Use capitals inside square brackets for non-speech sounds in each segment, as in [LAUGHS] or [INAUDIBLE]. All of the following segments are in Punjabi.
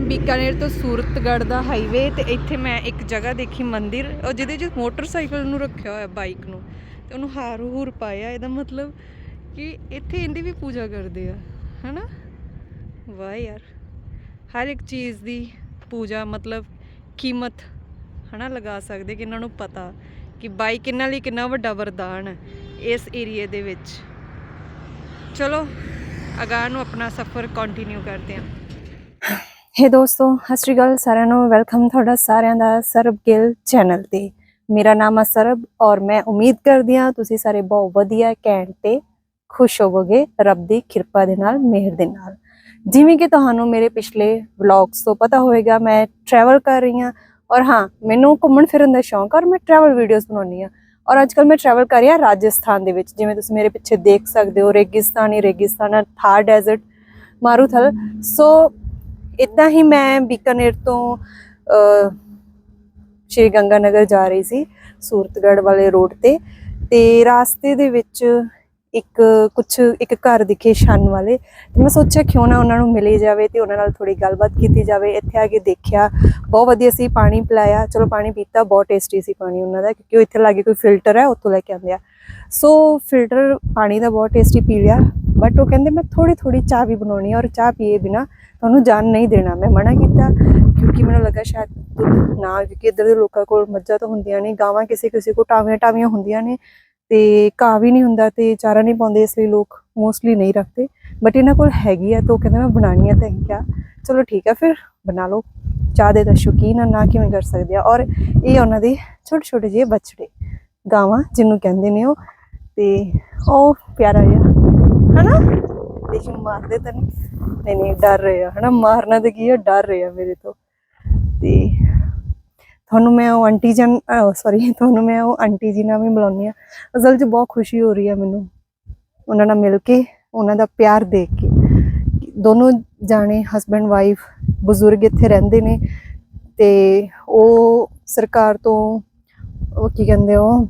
ਬੀਕਾਨੇਰ ਤੋਂ ਸੂਰਤਗੜ੍ਹ ਦਾ ਹਾਈਵੇ ਤੇ ਇੱਥੇ ਮੈਂ ਇੱਕ ਜਗ੍ਹਾ ਦੇਖੀ ਮੰਦਿਰ ਉਹ ਜਿਹਦੇ 'ਚ ਮੋਟਰਸਾਈਕਲ ਨੂੰ ਰੱਖਿਆ ਹੋਇਆ ਬਾਈਕ ਨੂੰ ਤੇ ਉਹਨੂੰ ਹਾਰ ਹੂਰ ਪਾਇਆ ਇਹਦਾ ਮਤਲਬ ਕਿ ਇੱਥੇ ਇਹਦੀ ਵੀ ਪੂਜਾ ਕਰਦੇ ਆ ਹਨਾ ਵਾਹ ਯਾਰ ਹਰ ਇੱਕ ਚੀਜ਼ ਦੀ ਪੂਜਾ ਮਤਲਬ ਕੀਮਤ ਹਨਾ ਲਗਾ ਸਕਦੇ ਕਿ ਇਹਨਾਂ ਨੂੰ ਪਤਾ ਕਿ ਬਾਈਕ ਇਹਨਾਂ ਲਈ ਕਿੰਨਾ ਵੱਡਾ ਵਰਦਾਨ ਹੈ ਇਸ ਏਰੀਏ ਦੇ ਵਿੱਚ ਚਲੋ ਅਗਾਂਹ ਨੂੰ ਆਪਣਾ ਸਫ਼ਰ ਕੰਟੀਨਿਊ ਕਰਦੇ ਹਾਂ ਹੇ ਦੋਸਤੋ, ਸਤਿ ਸ਼੍ਰੀ ਅਕਾਲ ਸਾਰਿਆਂ ਨੂੰ। ਵੈਲਕਮ ਤੁਹਾਡਾ ਸਾਰਿਆਂ ਦਾ ਸਰਬ ਗਿੱਲ ਚੈਨਲ ਤੇ। ਮੇਰਾ ਨਾਮ ਆ ਸਰਬ ਔਰ ਮੈਂ ਉਮੀਦ ਕਰਦੀ ਹਾਂ ਤੁਸੀਂ ਸਾਰੇ ਬਹੁਤ ਵਧੀਆ, ਘੈਂਟ ਤੇ ਖੁਸ਼ ਹੋਵੋਗੇ ਰੱਬ ਦੀ ਕਿਰਪਾ ਦੇ ਨਾਲ, ਮਿਹਰ ਦੇ ਨਾਲ। ਜਿਵੇਂ ਕਿ ਤੁਹਾਨੂੰ ਮੇਰੇ ਪਿਛਲੇ ਵਲੌਗਸ ਤੋਂ ਪਤਾ ਹੋਵੇਗਾ, ਮੈਂ ਟਰੈਵਲ ਕਰ ਰਹੀ ਹਾਂ ਔਰ ਹਾਂ, ਮੈਨੂੰ ਘੁੰਮਣ ਫਿਰਨ ਦਾ ਸ਼ੌਂਕ ਔਰ ਮੈਂ ਟਰੈਵਲ ਵੀਡੀਓਜ਼ ਬਣਾਉਣੀ ਆ ਔਰ ਅੱਜ ਅੱਜਕੱਲ ਮੈਂ ਟਰੈਵਲ ਕਰ ਰਹੀ ਹਾਂ ਰਾਜਸਥਾਨ ਦੇ ਵਿੱਚ। ਜਿਵੇਂ ਤੁਸੀਂ ਮੇਰੇ ਪਿੱਛੇ ਦੇਖ ਸਕਦੇ ਹੋ, ਰੇਗਿਸਤਾਨੀ, ਰੇਗਿਸਤਾਨ, ਥਾਰ ਡੈਜ਼ਰਟ ਮਾਰੂਥਲ। ਸੋ ਇਦਾਂ ਹੀ ਮੈਂ ਬੀਕਾਨੇਰ ਤੋਂ ਸ਼੍ਰੀ ਗੰਗਾ ਨਗਰ ਜਾ ਰਹੀ ਸੀ, ਸੂਰਤਗੜ੍ਹ ਵਾਲੇ ਰੋਡ ਤੇ ਤੇ ਰਾਸਤੇ ਦੇ ਵਿੱਚ ਇੱਕ ਕੁਝ ਇੱਕ ਘਰ ਦਿਖੇ ਛੰਨ ਵਾਲੇ। ਤੇ ਮੈਂ ਸੋਚਿਆ ਕਿਉਂ ਨਾ ਉਹਨਾਂ ਨੂੰ ਮਿਲੇ ਜਾਵੇ ਤੇ ਉਹਨਾਂ ਨਾਲ ਥੋੜੀ ਗੱਲਬਾਤ ਕੀਤੀ ਜਾਵੇ। ਇੱਥੇ ਆ ਕੇ ਦੇਖਿਆ, ਬਹੁਤ ਵਧੀਆ ਸੀ, ਪਾਣੀ ਪਿਲਾਇਆ। ਚਲੋ ਪਾਣੀ ਪੀਤਾ, ਬਹੁਤ ਟੇਸਟੀ ਸੀ ਪਾਣੀ ਉਹਨਾਂ ਦਾ, ਕਿਉਂਕਿ ਉਹ ਇੱਥੇ ਲਾਗੇ ਕੋਈ ਫਿਲਟਰ ਹੈ, ਉੱਥੋਂ ਲੈ ਕੇ ਆਉਂਦੇ ਆ। ਸੋ ਫਿਲਟਰ ਪਾਣੀ ਦਾ ਬਹੁਤ ਟੇਸਟੀ ਪੀ ਲਿਆ। ਬਟ ਉਹ ਕਹਿੰਦੇ, ਮੈਂ ਥੋੜੀ ਥੋੜੀ ਚਾਹ ਵੀ ਬਣਾਉਣੀ ਹੈ ਔਰ ਚਾਹ ਪੀਏ ਬਿਨਾ ਤੁਹਾਨੂੰ ਜਾਨ ਨਹੀਂ ਦੇਣਾ। ਮੈਂ ਮਨਾ ਕੀਤਾ ਕਿਉਂਕਿ ਮੈਨੂੰ ਲੱਗਾ ਸ਼ਾਇਦ ਦੁੱਧ ਨਾ ਕਿਉਂਕਿ ਇੱਧਰ ਦੇ ਲੋਕਾਂ ਕੋਲ ਮੱਝਾਂ ਤਾਂ ਹੁੰਦੀਆਂ ਨੇ ਗਾਵਾਂ ਕਿਸੇ ਕਿਸੇ ਕੋਲ ਟਾਵੀਆਂ ਟਾਵੀਆਂ ਹੁੰਦੀਆਂ ਨੇ ਤੇ ਘਾਹ ਵੀ ਨਹੀਂ ਹੁੰਦਾ ਤੇ ਚਾਰਾ ਨਹੀਂ ਪਾਉਂਦੇ, ਇਸ ਲਈ ਲੋਕ ਮੋਸਟਲੀ ਨਹੀਂ ਰੱਖਦੇ। ਬਟ ਇਹਨਾਂ ਕੋਲ ਹੈਗੀ ਆ ਤਾਂ ਉਹ ਕਹਿੰਦੇ, ਮੈਂ ਬਣਾਣੀ ਆ ਤਾਂ ਅਸੀਂ ਕਿਹਾ ਚਲੋ ਠੀਕ ਆ, ਫਿਰ ਬਣਾ ਲਓ। ਚਾਹ ਦੇ ਤਾਂ ਸ਼ੌਕੀਨ ਆ, ਨਾ ਕਿਵੇਂ ਕਰ ਸਕਦੇ ਆ? ਔਰ ਇਹ ਉਹਨਾਂ ਦੇ ਛੋਟੇ ਛੋਟੇ ਜਿਹੇ ਬਛੜੇ ਗਾਵਾਂ ਜਿਹਨੂੰ ਕਹਿੰਦੇ ਨੇ ਉਹ। ਤੇ ਉਹ ਪਿਆਰਾ ਜਿਹਾ ਹਨਾ? ਦੇਖੀ ਮਾਰਦੇ ਤਾਂ ਨਹੀਂ ਨਹੀਂ, ਡਰ ਰਹੇ ਆ, ਹਨਾ? ਮਾਰਨਾ ਤੇ ਕੀ ਆ? ਡਰ ਰਹੇ ਆ ਮੇਰੇ ਤੋਂ। ਤੇ ਤੁਹਾਨੂੰ ਮੈਂ ਉਹ ਆਂਟੀ ਜਨ ਸੌਰੀ [LAUGHS] ਤੁਹਾਨੂੰ ਮੈਂ ਉਹ ਆਂਟੀ ਜੀ ਨਾਲ ਵੀ ਬੁਲਾਉਣੀ ਆ ਅਸਲ 'ਚ ਬਹੁਤ ਖੁਸ਼ੀ ਹੋ ਰਹੀ ਹੈ ਮੈਨੂੰ। ਉਹਨਾਂ ਨਾਲ ਮਿਲ ਕੇ, ਉਹਨਾਂ ਦਾ ਪਿਆਰ ਦੇਖ ਕੇ। ਦੋਨੋਂ ਜਾਣੇ ਹਸਬੰਡ ਵਾਈਫ ਬਜ਼ੁਰਗ ਇੱਥੇ ਰਹਿੰਦੇ ਨੇ। ਤੇ ਉਹ ਸਰਕਾਰ ਤੋਂ, ਉਹ ਕੀ ਕਹਿੰਦੇ ਉਹ?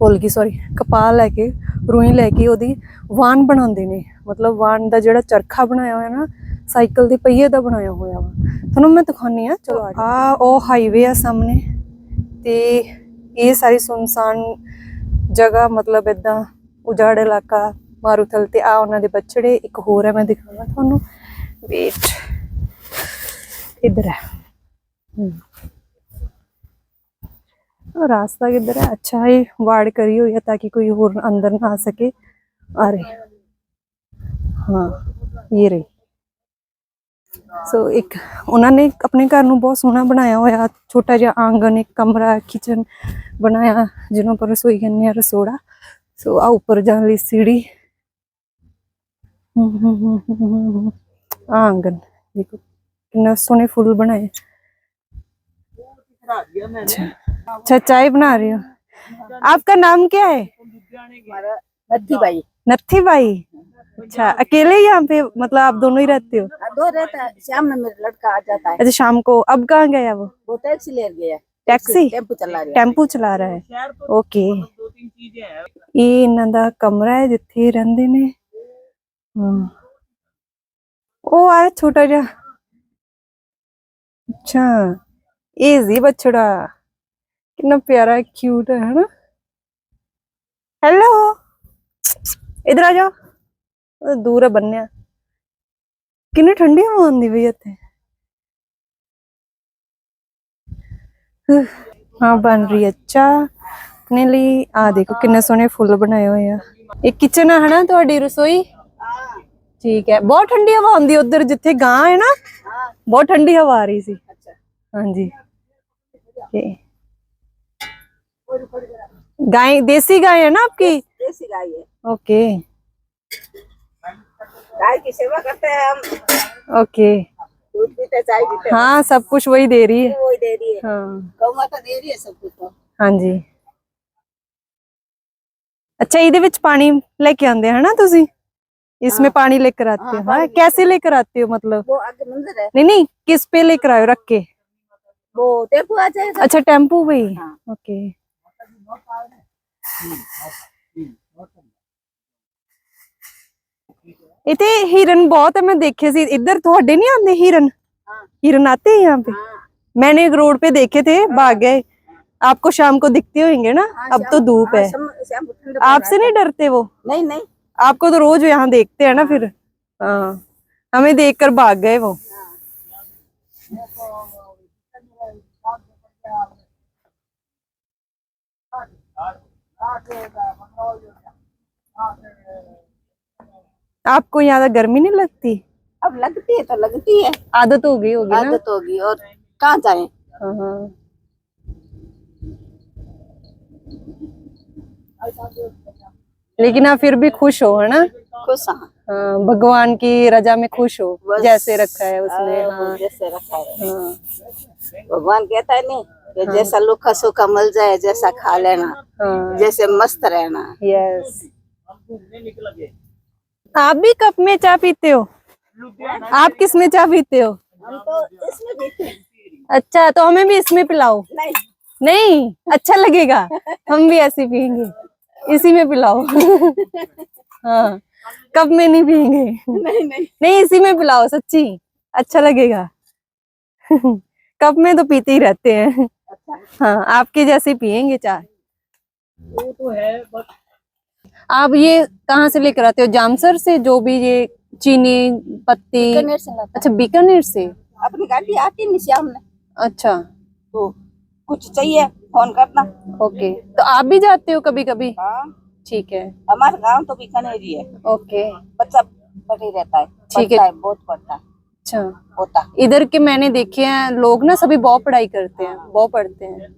ਭੁੱਲ ਗਈ ਸੌਰੀ ਕਪਾਹ ਲੈ ਕੇ ਰੂਈ ਲੈ ਕੇ ਉਹਦੀ ਵਾਨ ਬਣਾਉਂਦੇ ਨੇ। ਮਤਲਬ ਵਾਨ ਦਾ ਜਿਹੜਾ ਚਰਖਾ ਬਣਾਇਆ ਹੋਇਆ ਨਾ, ਸਾਈਕਲ ਦੇ ਪਹੀਏ ਦਾ ਬਣਾਇਆ ਹੋਇਆ ਵਾ। ਤੁਹਾਨੂੰ ਮੈਂ ਦਿਖਾਉਣੀ ਆ ਚਲੋ ਆ ਉਹ ਹਾਈਵੇ ਆ ਸਾਹਮਣੇ ਤੇ ਇਹ ਸਾਰੀ ਸੁਨਸਾਨ ਜਗ੍ਹਾ, ਮਤਲਬ ਇਦਾਂ ਉਜਾੜ ਇਲਾਕਾ, ਮਾਰੂਥਲ ਤੇ ਆ ਉਹਨਾਂ ਦੇ ਬੱਚੜੇ ਇੱਕ ਹੋਰ ਹੈ ਮੈਂ ਦਿਖਾਉਣਾ ਤੁਹਾਨੂੰ। ਵੇਟ ਇਧਰ ਹੈ। ਹਮ। ਉਹ ਰਾਸਤਾ ਕਿੱਧਰ ਹੈ ਅੱਛਾ ਇਹ ਵਾੜ ਕਰੀ ਹੋਈ ਹੈ ਤਾਂ ਕਿ ਕੋਈ ਹੋਰ ਅੰਦਰ ਨਾ ਆ ਸਕੇ ਆ ਰਹੇ ਹਾਂ ਇਹ ਰਹੀ ਸੋ ਇੱਕ ਉਹਨਾਂ ਨੇ ਆਪਣੇ ਘਰ ਨੂੰ ਬਹੁਤ ਸੋਹਣਾ ਬਣਾਇਆ ਹੋਇਆ ਛੋਟਾ ਜਿਹਾ ਆਂਗਨ ਇੱਕ ਕਮਰਾ ਕਿਚਨ ਬਣਾਇਆ ਜਿਹਨੂੰ ਪਰ ਰਸੋਈ ਕਹਿੰਦੇ ਆ ਰਸੋੜਾ ਸੋ ਆ ਉੱਪਰ ਜਾਣ ਲਈ ਸੀੜੀ ਹਮ ਹਮ ਹਮ ਹਮ ਹਮ ਹਮ। ਆਹ ਆਂਗਨ ਦੇਖੋ ਕਿੰਨਾ ਸੋਹਣੇ ਫੁੱਲ ਬਣਾਏ अच्छा अच्छा चाय बना रही हो। आपका नाम क्या है? नथी भाई नथी भाई अच्छा अकेले यहाँ पे मतलब आप दोनों ही रहते हो? हाँ, दो रहता है। शाम में मेरा लड़का आ जाता है। अच्छा शाम को। अब कहाँ गया वो? वो टैक्सी ले गया। टैक्सी? टेंपू चला रहा है। ओके। ये इन्हों का कमरा है जिथे रहते ने। हम्म। ओ आ छोटा जा। अच्छा ये जी बछड़ा। ਕਿੰਨਾ ਪਿਆਰਾ ਕਿਊਟ ਹੈ ਹਨਾ? ਹੈਲੋ ਇਧਰ ਆ ਉਹ ਦੂਰ ਹੈ ਬੰਨਿਆ। ਕਿੰਨੀ ਠੰਡੀ ਹਵਾ ਆਉਂਦੀ ਪਈ ਇੱਥੇ। ਹਾਂ ਬਣ ਰਹੀ ਹੈ ਚਾਹ। ਆਪਣੇ ਲਈ ਆ ਦੇਖੋ ਕਿੰਨੇ ਸੋਹਣੇ ਫੁੱਲ ਬਣਾਏ ਹੋਏ ਆ। ਇਹ ਕਿਚਨ ਆ ਹਨਾ ਤੁਹਾਡੀ ਰਸੋਈ? ਠੀਕ ਹੈ। ਬਹੁਤ ਠੰਡੀ ਹਵਾ ਆਉਂਦੀ ਉਧਰ ਜਿੱਥੇ ਗਾਂ ਹੈ ਨਾ। ਬਹੁਤ ਠੰਡੀ ਹਵਾ ਆ ਰਹੀ ਸੀ। ਹਾਂਜੀ। ਤੇ गाय देसी गाय है ना आपकी देसी गाय है ओके गाय की सेवा करते हैं हम ओके दूध पीते चाय पीते हाँ सब कुछ वही दे रही है वो ही दे रही है हाँ गौ माता दे रही है सब कुछ तो हाँ जी अच्छा ਇਹਦੇ ਵਿੱਚ ਪਾਣੀ ਲੈ ਕੇ ਆਉਂਦੇ ਹੈ ਨਾ ਤੁਸੀਂ इसमें पानी लेकर आते हो हाँ कैसे लेकर आते हो मतलब वो आगे मंदिर है नहीं नहीं किस पे लेकर आए हो रख के वो टेम्पो आ जाएगा अच्छा टेम्पू पे ही हाँ। ओके इतने हिरन बहुत है मैं देखे इधर थोड़े नहीं आते हिरन हिरन आते हैं यहाँ पे मैंने एक रोड पे देखे थे भाग गए। आपको शाम को दिखते होंगे ना? अब तो धूप है आपसे नहीं डरते वो? नहीं नहीं। आपको तो रोज यहाँ देखते हैं ना फिर। हाँ। हमें देखकर भाग गए वो। आपको यहाँ गर्मी नहीं लगती? अब लगती है तो लगती है। आदत हो गई होगी आदत होगी और कहाँ जाए? हाँ हाँ। लेकिन आप फिर भी खुश हो है ना? खुश हाँ। हाँ, भगवान की रजा में खुश हो जैसे रखा है उसने हाँ। जैसे रखा है। हाँ। भगवान कहता है नहीं कि जैसा लुखा सूखा मल जाए जैसा खा लेना हाँ। जैसे मस्त रहना। यस आप भी कप में चाय पीते हो? आप किसमें चाय पीते हो? हम तो इसमें पीते हैं। अच्छा तो हमें भी इसमें पिलाओ। नहीं। नहीं? अच्छा लगेगा। हम भी ऐसे पियेंगे। इसी में पिलाओ। हाँ। कप में नहीं पियेंगे। नहीं नहीं। नहीं इसी में पिलाओ सच्ची। अच्छा लगेगा। कप में तो पीते ही रहते हैं। हाँ आपके जैसे पियेंगे चाय। वो तो है बट आप ये कहाँ से लेकर आते हो? जामसर से जो भी ये चीनी पत्ती? बीकानेर से अच्छा बीकानेर से? अपनी गाड़ी आती नहीं श्याम ने। अच्छा। तो कुछ चाहिए फ़ोन करना। ओके। तो आप भी जाते हो कभी कभी हाँ। ठीक है। हमारा गाँव तो बीकानेर ही है। ओके। बच्चा बड़े रहता है ठीक है। है बहुत पढ़ता है। अच्छा। होता। है इधर के मैंने देखे हैं लोग ना सभी बहुत पढ़ाई करते हैं बहुत पढ़ते हैं।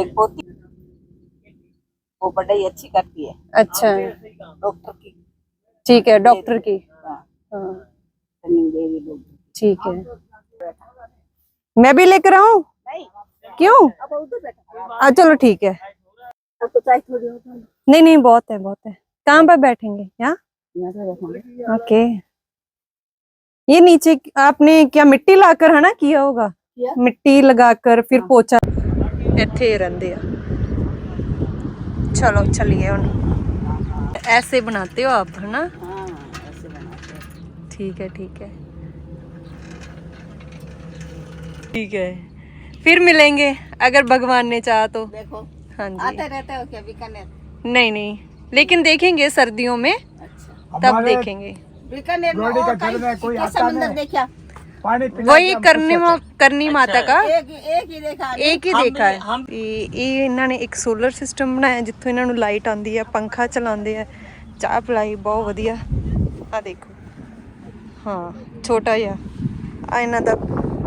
एक पोती वो पढ़ाई अच्छी करती है। अच्छा। डॉक्टर की। ठीक है डॉक्टर की। हाँ, हाँ। ठीक है। मैं भी लेकर आऊँ? नहीं। क्यों? अब उधर बैठा। आ, चलो ठीक है। तो है। नहीं नहीं बहुत है बहुत है। कहाँ पर बैठेंगे? यहाँ? ओके। ये नीचे आपने क्या मिट्टी लाकर है ना किया होगा किया। मिट्टी लगाकर फिर पोचा ਇੱਥੇ ਹੀ ਰਹਿੰਦੇ ਆ ਚਲੋ ਚਲਿਏ ਹੁਣ ऐसे बनाते हो आप है ना हाँ ऐसे बनाते हैं ठीक है ठीक है ठीक है फिर मिलेंगे अगर भगवान ने चाहा तो देखो हाँ जी आते रहते हो क्या बीकानेर नहीं नहीं लेकिन देखेंगे सर्दियों में अच्छा तब देखेंगे बीकानेर में रोटी का और घर में कहीं कोई कैसा आता मंदिर नहीं। देखा पानी पिला वही के हम करनी खुश मा, करनी माता का एक एक ही देखा ਇੱਕ ਹੀ ਦੇਖਾ ਹੈ ਇਹ ਇਹ ਇਹਨਾਂ ਨੇ ਇੱਕ ਸੋਲਰ ਸਿਸਟਮ ਬਣਾਇਆ ਜਿੱਥੋਂ ਇਹਨਾਂ ਨੂੰ ਲਾਈਟ ਆਉਂਦੀ ਹੈ ਪੰਖਾ ਚਲਾਉਂਦੇ ਆ ਚਾਹ ਪਲਾਈ ਬਹੁਤ ਵਧੀਆ ਆ ਦੇਖੋ ਹਾਂ ਛੋਟਾ ਜਿਹਾ ਆ ਇਹਨਾਂ ਦਾ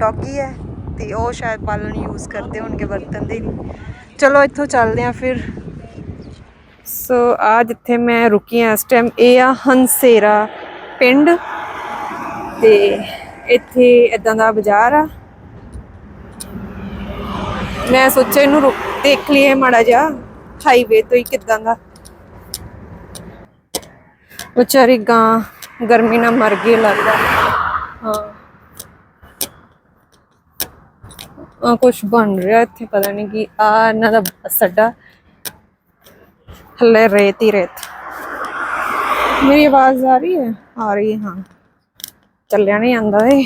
ਡੌਗੀ ਹੈ ਤੇ ਉਹ ਸ਼ਾਇਦ ਪਾਲਣ ਯੂਜ਼ ਕਰਦੇ ਹੋਣਗੇ ਵਰਤਨ ਦੇ ਲਈ ਚਲੋ ਇੱਥੋਂ ਚੱਲਦੇ ਆ ਫਿਰ ਸੋ ਆ ਜਿੱਥੇ ਮੈਂ ਰੁਕੀ ਆ ਇਸ ਟਾਈਮ ਇਹ ਆ ਹੰਸੇਰਾ ਪਿੰਡ ਤੇ ਇੱਥੇ ਇਦਾਂ ਦਾ ਬਾਜ਼ਾਰ ਆ। ਮੈਂ ਸੋਚਿਆ ਇਹਨੂੰ ਰੁਕ ਦੇਖ ਲਈਏ ਮਾੜਾ ਜਿਹਾ ਹਾਈਵੇ ਤੋਂ ਹੀ ਕਿਦਾਂ ਦਾ। ਵਿਚਾਰੀ ਗਾਂ ਗਰਮੀ ਨਾਲ ਮਰ ਗਈ ਲੱਗਦਾ। ਹਾਂ। ਆ ਕੁਝ ਬਣ ਰਿਹਾ ਇੱਥੇ, ਪਤਾ ਨਹੀਂ ਕੀ, ਆ ਇਹਨਾਂ ਦਾ ਬੱਸ ਅੱਡਾ। ਥੱਲੇ ਰੇਤ ਹੀ ਰੇਤ। ਮੇਰੀ ਆਵਾਜ਼ ਆ ਰਹੀ ਹੈ ਆ ਰਹੀ ਹੈ ਹਾਂ ਚੱਲਿਆ ਨਹੀਂ ਆਂਦਾ ਏ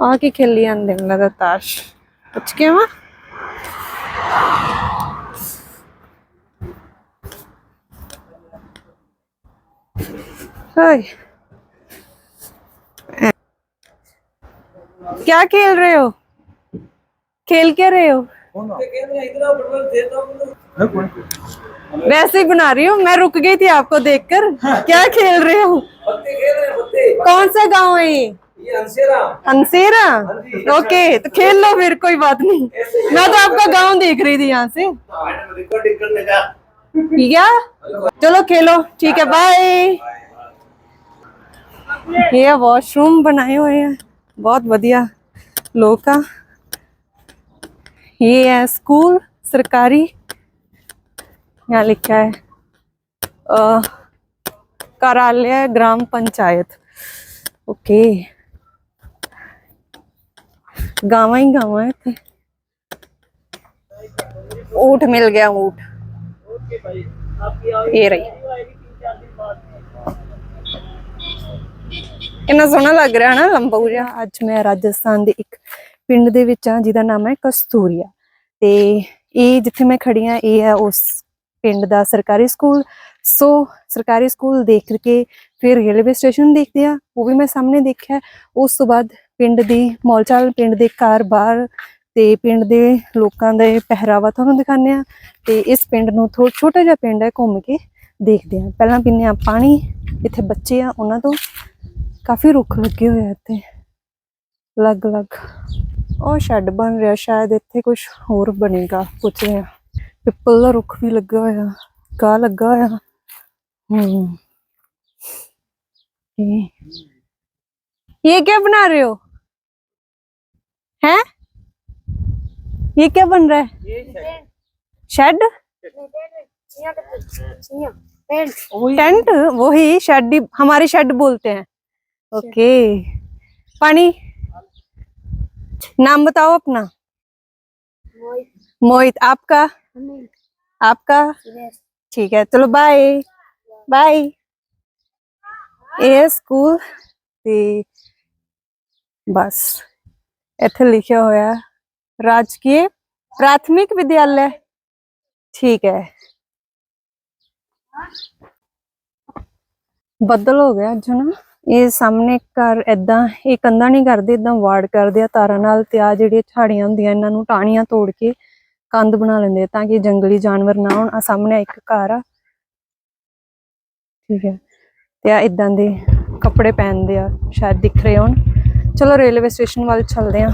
ਆ ਕੀ ਖੇਲੀ ਜਾਂਦੇ ਨੇ ਲੱਗਦਾ ਤਾਸ਼ ਪੁੱਛ ਕੇ ਆਵਾਂ हाय क्या खेल रहे हो खेल क्या रहे हो वैसे ही बना रही हूँ, मैं रुक गई थी आपको देखकर। क्या खेल रहे हो? कौन सा गाँव है ये? हंसेरा ओके तो खेल लो फिर, कोई बात नहीं। मैं तो आपका गाँव देख रही थी यहाँ से। ठीक है चलो खेलो, ठीक है बाय ये वॉशरूम बनाए हुए हैं, बहुत बढ़िया, लोग का। ये है स्कूल सरकारी यहाँ लिखा है। कार्यालय, ग्राम पंचायत। ओके। गावा ही गावा है थे ऊट मिल गया, ऊट। ये रही। ਕਿੰਨਾ ਸੋਹਣਾ ਲੱਗ ਰਿਹਾ ਨਾ ਲੰਬਾ ਉਜਾ ਅੱਜ ਮੈਂ ਰਾਜਸਥਾਨ ਦੇ ਇੱਕ ਪਿੰਡ ਦੇ ਵਿੱਚ ਆ ਜਿਹਦਾ ਨਾਮ ਹੈ ਕਸਤੂਰੀਆ ਤੇ ਇਹ ਜਿੱਥੇ ਮੈਂ ਖੜੀ ਆ ਇਹ ਹੈ ਉਸ ਪਿੰਡ ਦਾ ਸਰਕਾਰੀ ਸਕੂਲ। ਸੋ ਸਰਕਾਰੀ ਸਕੂਲ ਦੇਖ ਕੇ ਫਿਰ ਰੇਲਵੇ ਸਟੇਸ਼ਨ ਦੇਖਦੇ ਆ ਉਹ ਵੀ ਮੈਂ ਸਾਹਮਣੇ ਦੇਖਿਆ। ਉਸ ਤੋਂ ਬਾਅਦ ਪਿੰਡ ਦੀ ਮੌਲਚਾਲ, ਪਿੰਡ ਦੇ ਘਰ-ਬਾਰ ਤੇ ਪਿੰਡ ਦੇ ਲੋਕਾਂ ਦੇ ਪਹਿਰਾਵਾ ਤੁਹਾਨੂੰ ਦਿਖਾਉਂਦੇ ਆ ਤੇ ਇਸ ਪਿੰਡ ਨੂੰ ਥੋੜਾ ਛੋਟਾ ਜਿਹਾ ਪਿੰਡ ਹੈ, ਘੁੰਮ ਕੇ ਦੇਖਦੇ ਆ ਪਹਿਲਾਂ ਪੀਂਦੇ ਆ ਪਾਣੀ, ਇੱਥੇ ਬੱਚੇ ਆ, ਉਹਨਾਂ ਤੋਂ ਕਾਫੀ ਰੁੱਖ ਲੱਗੇ ਹੋਏ ਆ ਇੱਥੇ। ਅਲੱਗ-ਅਲੱਗ। ਉਹ ਸ਼ੈੱਡ ਬਣ ਰਿਹਾ, ਸ਼ਾਇਦ ਇੱਥੇ ਕੁਝ ਹੋਰ ਬਣੇਗਾ, ਪੁੱਛਦੇ ਆ ਪਿੱਪਲ ਦਾ ਰੁੱਖ ਵੀ ਲੱਗਾ ਹੋਇਆ ਕਾ ਲੱਗਾ ਹੋਇਆ ਹੂੰ ਇਹ ये क्या बना रहे हो हैं ये क्या बन रहा है शेड टेंट वही शेड हमारी शेड बोलते हैं ओके पानी नाम बताओ अपना मोहित आपका आपका? ठीक है ਚਲੋ ਬਾਏ ਬਾਏ ਇਹ ਸਕੂਲ ਤੇ ਬਸ ਇੱਥੇ ਲਿਖਿਆ ਹੋਇਆ ਰਾਜਕੀਏ ਪ੍ਰਾਥਮਿਕ ਵਿਦਿਆਲਿਆ ਠੀਕ ਹੈ ਬੱਦਲ ਹੋ ਗਿਆ ਅੱਜ ਨਾ ਇਹ ਸਾਹਮਣੇ ਘਰ ਇਦਾਂ ਇਹ ਕੰਧਾਂ ਨਹੀਂ ਕਰਦੇ ਇਦਾਂ ਵਾੜ ਕਰਦੇ ਆ ਤਾਰਾਂ ਨਾਲ ਤੇ ਆ ਜਿਹੜੀਆਂ ਛਾੜੀਆਂ ਹੁੰਦੀਆਂ ਇਹਨਾਂ ਨੂੰ ਟਾਣੀਆਂ ਤੋੜ ਕੇ ਕੰਧ ਬਣਾ ਲੈਂਦੇ ਆ ਤਾਂ ਕਿ ਜੰਗਲੀ ਜਾਨਵਰ ਨਾ ਆਉਣ ਆ ਸਾਹਮਣੇ ਇੱਕ ਘਰ ਆ। ਠੀਕ ਹੈ ਤੇ ਆ ਇਦਾਂ ਦੇ ਕੱਪੜੇ ਪਹਿਨਦੇ ਆ, ਸ਼ਾਇਦ ਦਿਖ ਰਹੇ ਹੋਣ। ਚਲੋ ਰੇਲਵੇ ਸਟੇਸ਼ਨ ਵੱਲ ਚੱਲਦੇ ਆ।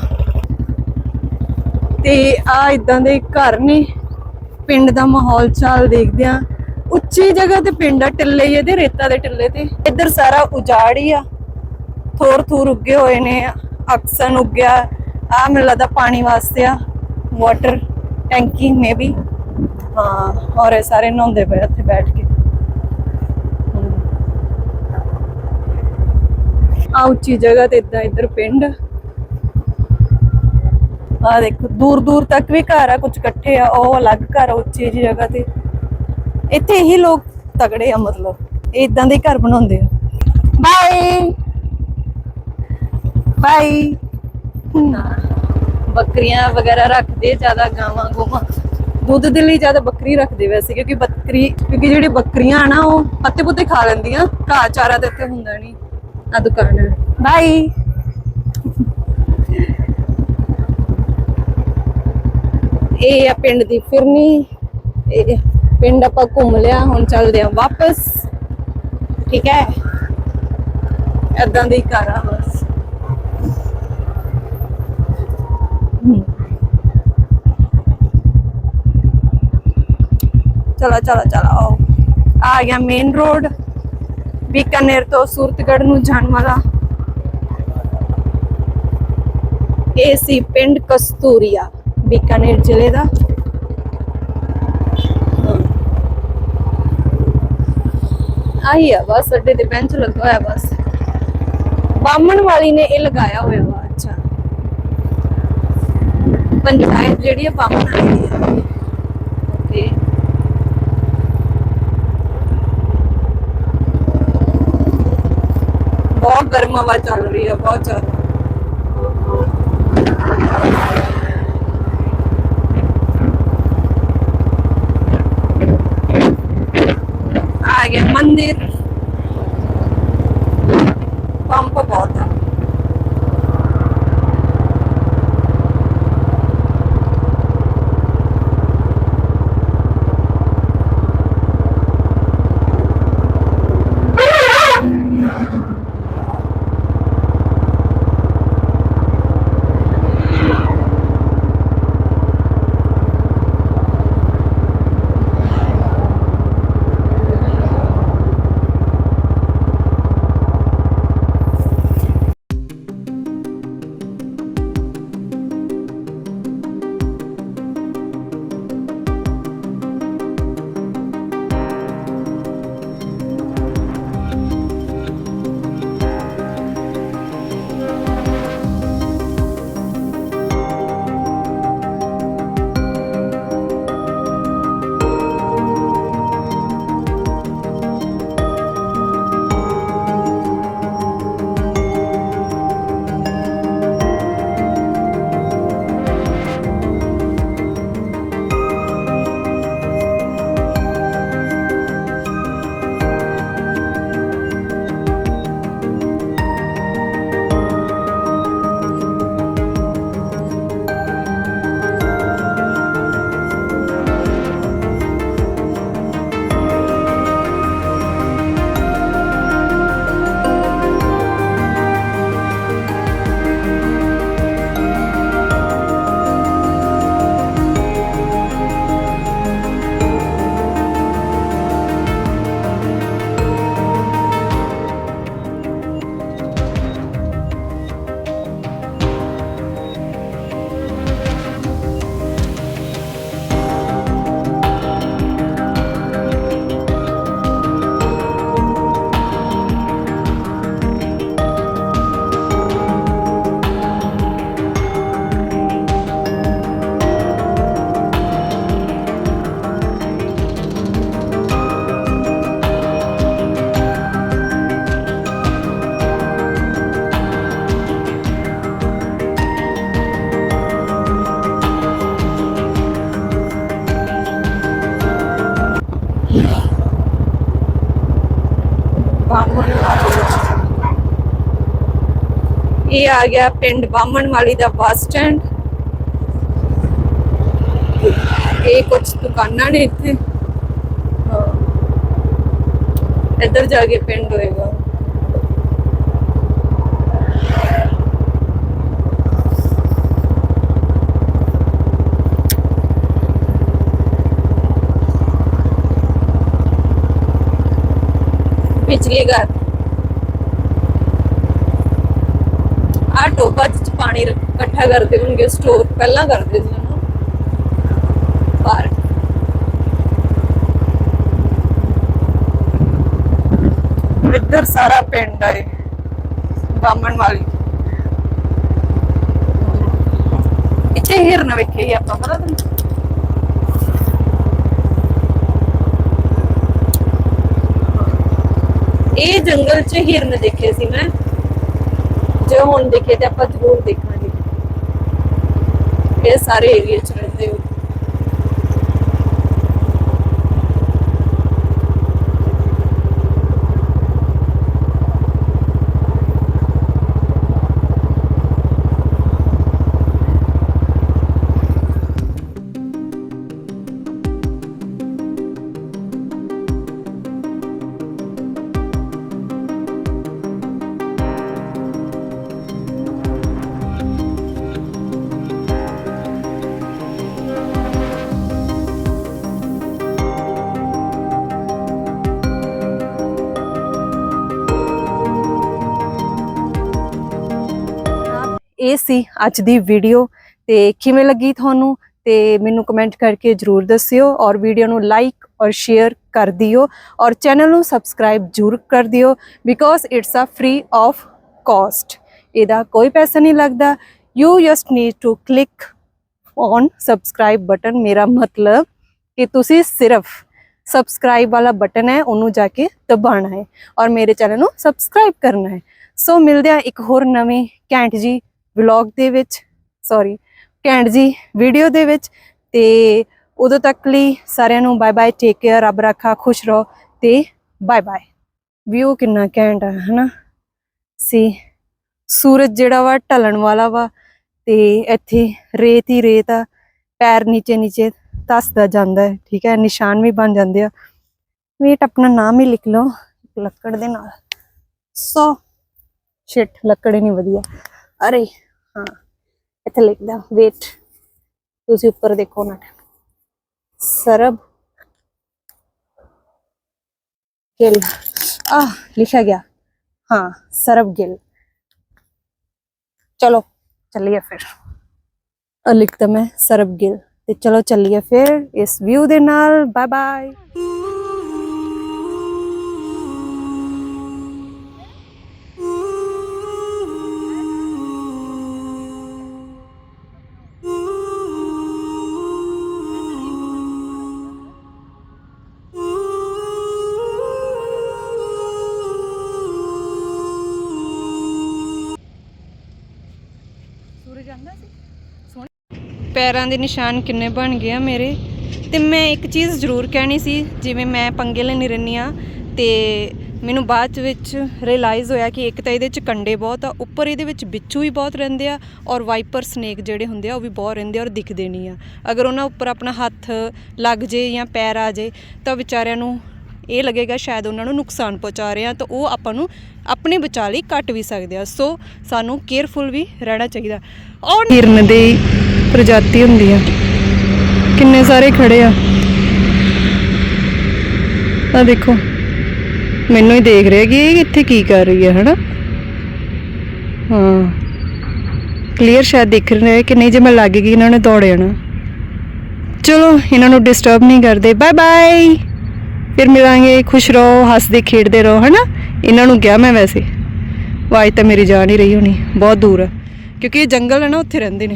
ਤੇ ਆ ਇਦਾਂ ਦੇ ਘਰ ਨੇ। ਪਿੰਡ ਦਾ ਮਾਹੌਲ ਚਾਲ ਦੇਖਦੇ ਆ। ਉੱਚੀ ਜਗ੍ਹਾ ਤੇ ਪਿੰਡ ਆ, ਟਿੱਲੇ ਹੀ ਇਹਦੇ ਰੇਤਾ ਦੇ ਟਿੱਲੇ ਤੇ। ਇੱਧਰ ਸਾਰਾ ਉਜਾੜ ਹੀ ਆ। ਥੋਰ ਥੂਰ ਉੱਗੇ ਹੋਏ ਨੇ। ਅਕਸਨ ਉੱਗਿਆ। ਆ ਮੈਨੂੰ ਲੱਗਦਾ ਪਾਣੀ ਵਾਸਤੇ ਆ। ਵਾਟਰ ਟੈਂਕੀ ਮੇਬੀ। ਹਾਂ ਔਰ ਇਹ ਸਾਰੇ ਨਹਾਉਂਦੇ ਪਏ ਉੱਥੇ ਬੈਠ ਕੇ। ਆ ਉੱਚੀ ਜਗ੍ਹਾ ਤੇ ਇਦਾਂ ਇੱਧਰ ਪਿੰਡ। ਆ ਦੇਖੋ ਦੂਰ ਦੂਰ ਤੱਕ ਵੀ ਘਰ ਆ ਕੁਝ ਇਕੱਠੇ ਆ ਉਹ ਅਲੱਗ ਘਰ ਆ ਉੱਚੀ ਜਿਹੀ ਜਗ੍ਹਾ ਤੇ। ਇੱਥੇ ਹੀ ਲੋਕ ਤਗੜੇ ਆ ਮਤਲਬ। ਇਹ ਇਦਾਂ ਦੇ ਘਰ ਬਣਾਉਂਦੇ ਆ। ਬਾਏ। ਬਾਏ। ਬੱਕਰੀਆਂ ਵਗੈਰਾ ਰੱਖਦੇ ਜ਼ਿਆਦਾ ਗਾਵਾਂ ਗੋਵਾਂ। ਦੁੱਧ ਦੇ ਲਈ ਜ਼ਿਆਦਾ ਬੱਕਰੀ ਰੱਖਦੇ ਵੈਸੇ, ਕਿਉਂਕਿ ਬੱਕਰੀ, ਕਿਉਂਕਿ ਜਿਹੜੀ ਬੱਕਰੀਆਂ ਆ ਨਾ, ਉਹ ਪੱਤੇ ਪੁੱਤੇ ਖਾ ਲੈਂਦੀਆਂ। ਘਾਹ ਚਾਰਾ ਤੇ ਇੱਥੇ ਹੁੰਦਾ ਨਹੀਂ ਆ ਦੁਕਾਨ ਹੈ ਬਾਈ। ਇਹ ਆ ਪਿੰਡ ਦੀ ਫਿਰਨੀ। ਇਹ ਪਿੰਡ ਆਪਾਂ ਘੁੰਮ ਲਿਆ, ਹੁਣ ਚੱਲਦੇ ਆ ਵਾਪਸ। ਠੀਕ ਹੈ? ਏਦਾਂ ਦੀ ਘਰ ਆ ਬਸ। ਚਲੋ ਚਲੋ ਚਲੋ, ਆਓ। ਆ ਗਿਆ ਮੇਨ ਰੋਡ ਬੀਕਾਨੇਰ ਤੋਂ ਸੂਰਤਗੜ੍ਹ ਨੂੰ ਜਾਣ ਵਾਲਾ। ਇਹ ਸੀ ਪਿੰਡ ਕਸਤੂਰੀਆ, ਬੀਕਾਨੇਰ ਜ਼ਿਲ੍ਹੇ ਦਾ। ਆਹੀ ਆ, ਬਸ ਅੱਡੇ ਤੇ ਬੈਂਚ ਲੱਗਾ ਹੋਇਆ ਬਸ। ਬਾਮਣ ਵਾਲੀ ਨੇ ਇਹ ਲਗਾਇਆ ਹੋਇਆ ਵਾ, ਅੱਛਾ। ਪੰਚਾਇਤ ਜਿਹੜੀ ਹੈ ਬਾਮਣ ਵਾਲੀ ਦੀ ਹੈ ਓਕੇ ਬਹੁਤ ਗਰਮ ਹਵਾ ਚੱਲ ਰਹੀ ਹੈ ਬਹੁਤ ਜ਼ਿਆਦਾ ਆ ਗਿਆ ਇਹ ਆ ਗਿਆ ਪਿੰਡ ਬਾਮਣਵਾਲੀ ਦਾ ਬੱਸ ਸਟੈਂਡ। ਇਹ ਕੁਝ ਦੁਕਾਨਾਂ ਨੇ ਇੱਥੇ। ਇੱਧਰ ਜਾ ਕੇ ਪਿੰਡ ਹੋਏਗਾ। ਪਿਛਲੇ ਘਰ ਆ ਟੋਪਾ ਚ ਪਾਣੀ ਇਕੱਠਾ ਕਰਦੇ ਹੋਣਗੇ ਸਟੋਰ ਪਹਿਲਾਂ ਕਰਦੇ ਸੀ ਉਹਨੂੰ ਬਾਹਰ ਇੱਧਰ ਸਾਰਾ ਪਿੰਡ ਹੈ ਬਾਮਣ ਵਾਲੀ। ਇੱਥੇ ਹਿਰਨ ਵੇਖੇ ਹੀ ਆਪਾਂ, ਪਤਾ ਤੈਨੂੰ? ਇਹ ਜੰਗਲ 'ਚ ਹਿਰਨ ਦੇਖੇ ਸੀ ਮੈਂ। ਜੇ ਹੁਣ ਦੇਖੇ ਤੇ ਆਪਾਂ ਜ਼ਰੂਰ ਦੇਖਾਂਗੇ। ਇਹ ਸਾਰੇ ਏਰੀਆ 'ਚ ਇਹ ਸੀ ਅੱਜ ਦੀ ਵੀਡੀਓ ਤੇ ਕਿਵੇਂ ਲੱਗੀ ਤੁਹਾਨੂੰ? ਤੇ ਮੈਨੂੰ ਕਮੈਂਟ ਕਰਕੇ ਜਰੂਰ ਦੱਸਿਓ ਔਰ ਵੀਡੀਓ ਨੂੰ ਲਾਈਕ ਔਰ ਸ਼ੇਅਰ ਕਰ ਦਿਓ ਔਰ ਚੈਨਲ ਨੂੰ ਸਬਸਕ੍ਰਾਈਬ ਜਰੂਰ ਕਰ ਦਿਓ because it's a free of cost ਇਹਦਾ ਕੋਈ ਪੈਸਾ ਨਹੀਂ ਲੱਗਦਾ। You just need to click on subscribe button ਮੇਰਾ ਮਤਲਬ ਕਿ ਤੁਸੀਂ ਸਿਰਫ ਸਬਸਕ੍ਰਾਈਬ ਵਾਲਾ ਬਟਨ ਹੈ, ਉਹਨੂੰ ਜਾ ਕੇ ਦਬਾਉਣਾ ਹੈ ਔਰ ਮੇਰੇ ਚੈਨਲ ਨੂੰ ਸਬਸਕ੍ਰਾਈਬ ਕਰਨਾ ਹੈ। ਸੋ ਮਿਲਦੇ ਆ ਇੱਕ ਹੋਰ ਨਵੇਂ ਘੈਂਟ ਜੀ ਵਲੌਗ ਦੇ ਵਿੱਚ ਸੌਰੀ ਘੈਂਟ ਜੀ ਵੀਡੀਓ ਦੇ ਵਿੱਚ ਤੇ ਉਦੋਂ ਤੱਕ ਲਈ ਸਾਰਿਆਂ ਨੂੰ ਬਾਏ ਬਾਏ ਟੇਕ ਕੇਅਰ ਰੱਬ ਰੱਖਾ, ਖੁਸ਼ ਰਹੋ ਤੇ ਬਾਏ ਬਾਏ ਵਿਊ ਕਿੰਨਾ ਘੈਂਟ ਹੈ ਹਨਾ? ਸੀ, ਸੂਰਜ ਜਿਹੜਾ ਵਾ ਢਲਣ ਵਾਲਾ ਵਾ ਤੇ ਇੱਥੇ ਰੇਤ ਹੀ ਰੇਤ ਆ, ਪੈਰ ਨੀਚੇ ਨੀਚੇ ਧੱਸਦਾ ਜਾਂਦਾ ਹੈ, ਠੀਕ ਹੈ? ਨਿਸ਼ਾਨ ਵੀ ਬਣ ਜਾਂਦੇ ਆ। ਵੇਟ ਆਪਣਾ ਨਾਮ ਹੀ ਲਿਖ ਲਓ, ਲੱਕੜ ਦੇ ਨਾਲ। ਸੋ। ਸ਼ਿਟ ਲੱਕੜ ਹੀ ਨਹੀਂ ਵਧੀਆ। ਅਰੇ ਇੱਥੇ ਲਿਖਦਾ ਵੇਟ ਤੁਸੀਂ ਉੱਪਰ ਦੇਖੋ ਨਾ। ਸਰਬ ਗਿਲ। ਆ ਲਿਖਿਆ ਗਿਆ। ਹਾਂ, ਸਰਬ ਗਿਲ। ਚਲੋ, ਚੱਲੀਏ ਫਿਰ। ਆ ਲਿਖਦਾ ਮੈਂ, ਸਰਬ ਗਿਲ। ਤੇ ਚਲੋ, ਚੱਲੀਏ ਫਿਰ ਇਸ ਵਿਊ ਦੇ ਨਾਲ। ਬਾਏ ਬਾਏ ਪੈਰਾਂ ਦੇ ਨਿਸ਼ਾਨ ਕਿੰਨੇ ਬਣ ਗਏ ਆ ਮੇਰੇ। ਤੇ ਮੈਂ ਇੱਕ ਚੀਜ਼ ਜ਼ਰੂਰ ਕਹਿਣੀ ਸੀ, ਜਿਵੇਂ ਮੈਂ ਪੰਗੇ ਲੈਣੀ ਰਹਿੰਦੀ ਆ ਤੇ ਮੈਨੂੰ ਬਾਅਦ ਚ ਵਿੱਚ ਰਿਅਲਾਈਜ਼ ਹੋਇਆ ਕਿ ਇੱਕ ਤਾਂ ਇਹਦੇ ਚ ਕੰਡੇ ਬਹੁਤ ਆ, ਉੱਪਰ ਇਹਦੇ ਵਿੱਚ ਬਿੱਛੂ ਵੀ ਬਹੁਤ ਰਹਿੰਦੇ ਆ, ਔਰ ਵਾਈਪਰ ਸਨੇਕ ਜਿਹੜੇ ਹੁੰਦੇ ਆ, ਉਹ ਵੀ ਬਹੁਤ ਰਹਿੰਦੇ ਆ ਔਰ ਦਿਖਦੇ ਨਹੀਂ ਆ। ਅਗਰ ਉਹਨਾਂ ਉੱਪਰ ਆਪਣਾ ਹੱਥ ਲੱਗ ਜੇ ਜਾਂ ਪੈਰ ਆ ਜੇ, ਤਾਂ ਵਿਚਾਰਿਆਂ ਨੂੰ ਇਹ ਲੱਗੇਗਾ ਸ਼ਾਇਦ ਉਹਨਾਂ ਨੂੰ ਨੁਕਸਾਨ ਪਹੁੰਚਾ ਰਹੇ ਆ, ਤਾਂ ਉਹ ਆਪਾਂ ਨੂੰ ਆਪਣੇ ਬਚਾਅ ਲਈ ਕੱਟ ਵੀ ਸਕਦੇ ਆ। ਸੋ ਸਾਨੂੰ ਕੇਅਰਫੁਲ ਵੀ ਰਹਿਣਾ ਚਾਹੀਦਾ। ਔਰ ਹਿਰਨ ਦੇ ਪ੍ਰਜਾਤੀ ਹੁੰਦੀ ਆ। ਕਿੰਨੇ ਸਾਰੇ ਖੜੇ ਆ। ਆ ਦੇਖੋ, ਮੈਨੂੰ ਹੀ ਦੇਖ ਰਿਹਾ ਕਿ ਇਹ ਇੱਥੇ ਕੀ ਕਰ ਰਹੀ ਹੈ ਹਨਾ? ਹਾਂ। ਕਲੀਅਰ ਸ਼ਾਇਦ ਦਿਖ ਰਿਹਾ ਹੈ ਕਿ ਨਹੀਂ, ਜੇ ਮੈਂ ਲੱਗ ਗਈ, ਇਹਨਾਂ ਨੇ ਦੌੜ ਜਾਣਾ। ਚਲੋ, ਇਹਨਾਂ ਨੂੰ ਡਿਸਟਰਬ ਨਹੀਂ ਕਰਦੇ। ਬਾਏ ਬਾਏ ਫਿਰ ਮਿਲਾਂਗੇ, ਖੁਸ਼ ਰਹੋ, ਹੱਸਦੇ, ਖੇਡਦੇ ਰਹੋ, ਹਨਾ? ਇਹਨਾਂ ਨੂੰ ਗਿਆ ਮੈਂ ਵੈਸੇ। ਆਵਾਜ਼ ਤਾਂ ਮੇਰੀ ਜਾਨ ਹੀ ਰਹੀ ਹੋਣੀ, ਬਹੁਤ ਦੂਰ ਹੈ ਕਿਉਂਕਿ ਇਹ ਜੰਗਲ ਹੈ ਨਾ, ਉੱਥੇ ਰਹਿੰਦੇ ਨੇ।